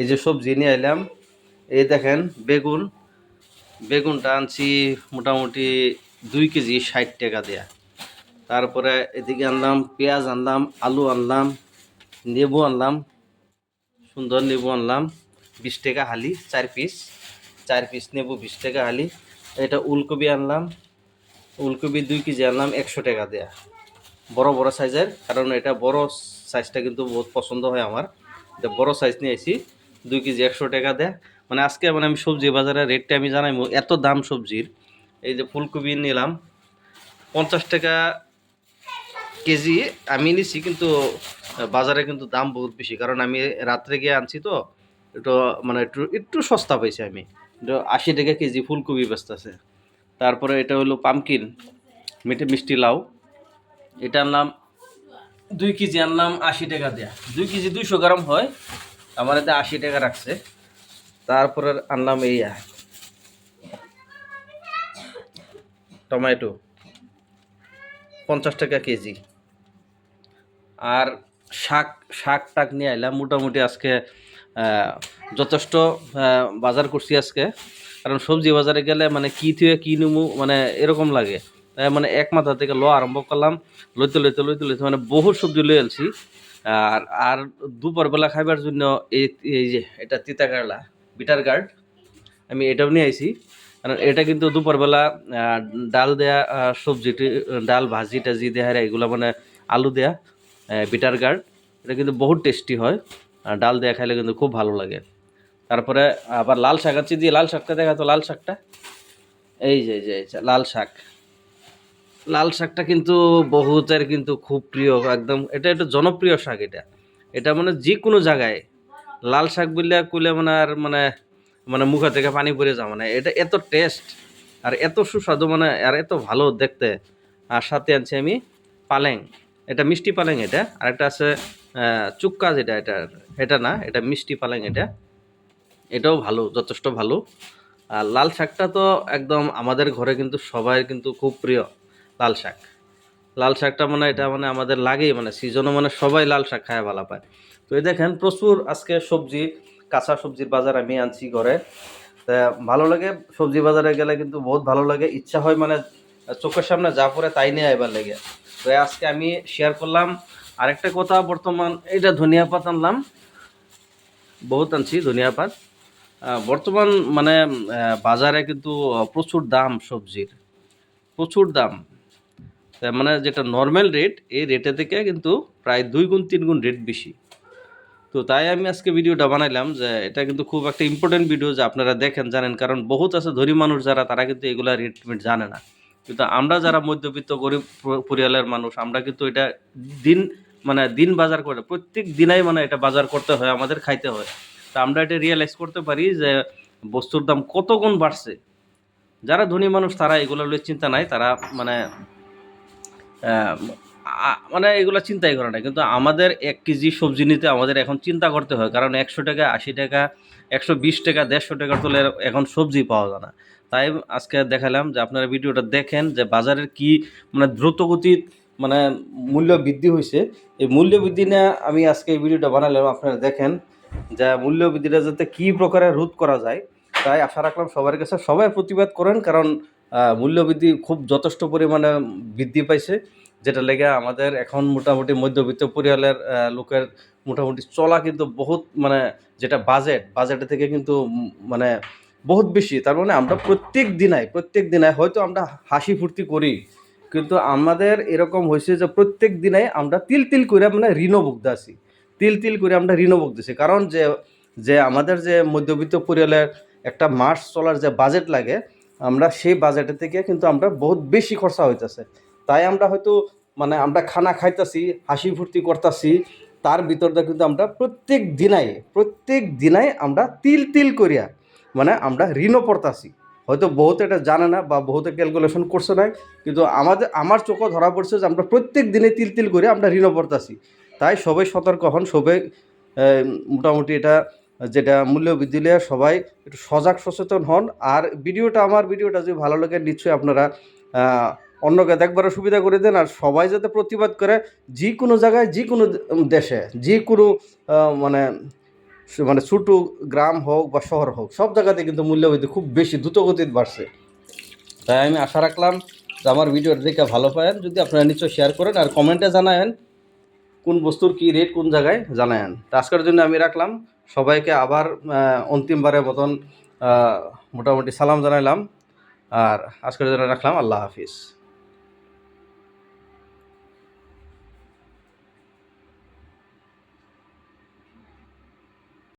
এই যে সবজি নিয়ে এলাম এই দেখেন বেগুন। বেগুনটা আনছি মোটামুটি দুই কেজি ষাট টাকা দেয়া। তারপরে এদিকে আনলাম, পেঁয়াজ আনলাম, আলু আনলাম, লেবু আনলাম, সুন্দর লেবু আনলাম, বিশ টাকা হালি, চার পিস চার পিস নেবু বিশ টাকা হালি। এটা উলকপি আনলাম উলকপি দুই কেজি আনলাম একশো টাকা দেয়া। বড় বড় সাইজের, কারণ এটা বড় সাইজটা কিন্তু বহুত পছন্দ হয় আমার। এটা বড় সাইজ নিয়ে আসি দুই কেজি একশো টাকা দেয়। মানে আজকে মানে আমি সবজি বাজারে রেটটা আমি জানাই এত দাম সবজির। এই যে ফুলকপি নিলাম, পঞ্চাশ টাকা কেজি আমি নিছি কিন্তু, বাজারে কিন্তু দাম বহুত বেশি। কারণ আমি রাত্রে গিয়ে আনছি তো, একটু মানে একটু একটু সস্তা পাইছি আমি। আশি টাকা কেজি ফুলকপি বেচতেছে। তারপরে এটা হলো পামকিন মিঠে মিষ্টি লাউ। এটা আনলাম, দুই কেজি আনলাম আশি টাকা দেয়া। দুই কেজি দুইশো গ্রাম হয় আমার এতে আশি টাকা রাখছে। তারপরে আনলাম এই টমেটো। পঞ্চাশ টাকা কেজি। আর শাক শাক টাক নিয়ে আইলাম। মোটামুটি আজকে যথেষ্ট বাজার করছি আজকে। কারণ সবজি বাজারে গেলে মানে কি থুয়ে কি নিমু মানে এরকম লাগে। মানে এক মাথা থেকে লো আরম্ভ করলাম। লইতে লইতে লইতে লইতে মানে বহু সবজি লই আলছি আর আর দুপুরবেলা খাইবার জন্য এই এই যে এটা তিতা কেরলা বিটার গার্ড আমি এটাও নিয়ে আইছি। কারণ এটা কিন্তু দুপুরবেলা ডাল দেয়া সবজিটি ডাল ভাজি টাজি দেয়া এগুলো মানে আলু দেয়া বিটার গার্ড এটা কিন্তু বহুত টেস্টি হয়। আর ডাল দেয়া খাইলে কিন্তু খুব ভালো লাগে। তারপরে আবার লাল শাক আছে দিয়ে লাল শাকটা দেখা তো লাল শাকটা? এই যে এই যে, লাল শাক। লাল শাকটা কিন্তু বহুতের কিন্তু খুব প্রিয়, একদম এটা একটা জনপ্রিয় শাক এটা। এটা মানে যে কোনো জায়গায় লাল শাক বললে কইলে মানে আর মানে মানে মুখা থেকে পানি পড়ে যাওয়া মানে। এটা এত টেস্ট আর এত সুস্বাদু মানে আর এত ভালো দেখতে। আর সাথে আনছি আমি পালেং। এটা মিষ্টি পালেং এটা। আর একটা আছে চুক্কা যেটা, এটা এটা না, এটা মিষ্টি পালেং এটা। এটাও ভালো, যথেষ্ট ভালো। আর লাল শাকটা তো একদম আমাদের ঘরে কিন্তু সবাই কিন্তু খুব প্রিয়। লাল শাক। লাল শাকটা মানে এটা মানে আমাদের লাগেই মানে সিজনও মানে সবাই লাল শাক খায় ভালো পায়। তো এই দেখেন, প্রচুর আজকে সবজি, কাঁচা সবজির বাজার আমি আনছি ঘরে। তা ভালো লাগে, সবজি বাজারে গেলে কিন্তু বহুত ভালো লাগে। ইচ্ছা হয় মানে চোখের সামনে যা পড়ে তাই নিয়ে এবার লেগে। তো আজকে আমি শেয়ার করলাম। আরেকটা কথা, বর্তমান এটা ধনিয়া পাত আনলাম। বহুত আনছি ধনিয়া পাত। বর্তমান মানে বাজারে কিন্তু প্রচুর দাম সবজির। প্রচুর দাম। তা মানে যেটা নর্মাল রেট এই রেটে থেকে কিন্তু প্রায় দুই গুণ, তিন গুণ রেট বেশি। তো তাই আমি আজকে ভিডিওটা বানাইলাম যে এটা কিন্তু খুব একটা ইম্পর্টেন্ট ভিডিও যে আপনারা দেখেন, জানেন, কারণ বহুত আছে ধনী মানুষ যারা, তারা কিন্তু এগুলা রেট জানে না। কিন্তু আমরা যারা মধ্যবিত্ত, গরিব পরিয়ালের মানুষ, আমরা কিন্তু এটা দিন মানে দিন বাজার করে, প্রত্যেক দিনাই মানে এটা বাজার করতে হয়, আমাদের খাইতে হয়। তা আমরা এটা রিয়েলাইজ করতে পারি যে বস্তুর দাম কত গুণ বাড়ছে। যারা ধনী মানুষ, তারা এগুলো লইয়ে চিন্তা নাই, তারা মানে মানে এগুলো চিন্তাই করে না কিন্তু আমাদের এক কেজি সবজি নিতে আমাদের এখন চিন্তা করতে হয়, কারণ একশো টাকা, আশি টাকা, একশো বিশ টাকা, দেড়শো টাকার তোলে এখন সবজি পাওয়া যায় না। তাই আজকে দেখালাম যে আপনারা ভিডিওটা দেখেন যে বাজারের কি মানে দ্রুতগতির মানে মূল্য বৃদ্ধি হয়েছে। এই মূল্য বৃদ্ধি নিয়ে আমি আজকে এই ভিডিওটা বানালাম, আপনারা দেখেন যে মূল্য বৃদ্ধিটা যাতে কী প্রকারে রোধ করা যায়। তাই আশা রাখলাম সবার কাছে সবাই প্রতিবাদ করেন, কারণ মূল্যবৃদ্ধি খুব যথেষ্ট পরিমাণে বৃদ্ধি পাইছে, যেটা লেগে আমাদের এখন মোটামুটি মধ্যবিত্ত পরিয়ালের লোকের মোটামুটি চলা কিন্তু বহুত মানে যেটা বাজেট বাজেট থেকে কিন্তু মানে বহুত বেশি। তার মানে আমরা প্রত্যেক দিনাই প্রত্যেক দিনাই হয়তো আমরা হাসি ফুর্তি করি, কিন্তু আমাদের এরকম হয়েছে যে প্রত্যেক দিনাই আমরা তিল তিল করে মানে ঋণও ভুগতে আছি তিল তিল করে আমরা ঋণও ভুগতেছি কারণ যে যে আমাদের যে মধ্যবিত্ত পরিয়ালের একটা মাস চলার যে বাজেট লাগে আমরা সেই বাজেটের থেকে কিন্তু আমরা বহুত বেশি খরচা হইতেছে। তাই আমরা হয়তো মানে আমরা খানা খাইতাছি, হাসি ফুর্তি করতাছি, তার ভিতরটা কিন্তু আমরা প্রত্যেক দিনাই প্রত্যেক দিনাই আমরা তিল তিল করিয়া মানে আমরা ঋণও পড়তাছি। হয়তো বহুত এটা জানে না বা বহুতে ক্যালকুলেশন করছে না কিন্তু আমাদের, আমার চোখও ধরা পড়ছে যে আমরা প্রত্যেক দিনে তিল তিল করে আমরা ঋণও পড়তাছি। তাই সবাই সতর্ক হন, সবাই মোটামুটি এটা যেটা মূল্য বৃদ্ধি নিয়ে সবাই একটু সজাগ সচেতন হন। আর ভিডিওটা, আমার ভিডিওটা যদি ভালো লাগে, নিশ্চয়ই আপনারা অন্যকে দেখবারও সুবিধা করে দেন। আর সবাই যাতে প্রতিবাদ করে যে কোনো জায়গায় যে কোনো দেশে যে কোনো মানে মানে ছোটো গ্রাম হোক বা শহর হোক, সব জায়গাতে কিন্তু মূল্যবৃদ্ধি খুব বেশি দ্রুতগতিতে বাড়ছে। তাই আমি আশা রাখলাম যে আমার ভিডিওটা দেখে ভালো পাবেন। যদি আপনারা নিশ্চয় শেয়ার করেন আর কমেন্টে জানায়েন, কোন বস্তুর কী রেট কোন জায়গায়, জানায়েন। তো আজকের জন্য আমি রাখলাম। সবাইকে আবার অন্তিমবারের মতন মোটামুটি সালাম জানাইলাম। আর আজকের জন্য রাখলাম। আল্লাহ হাফিজ।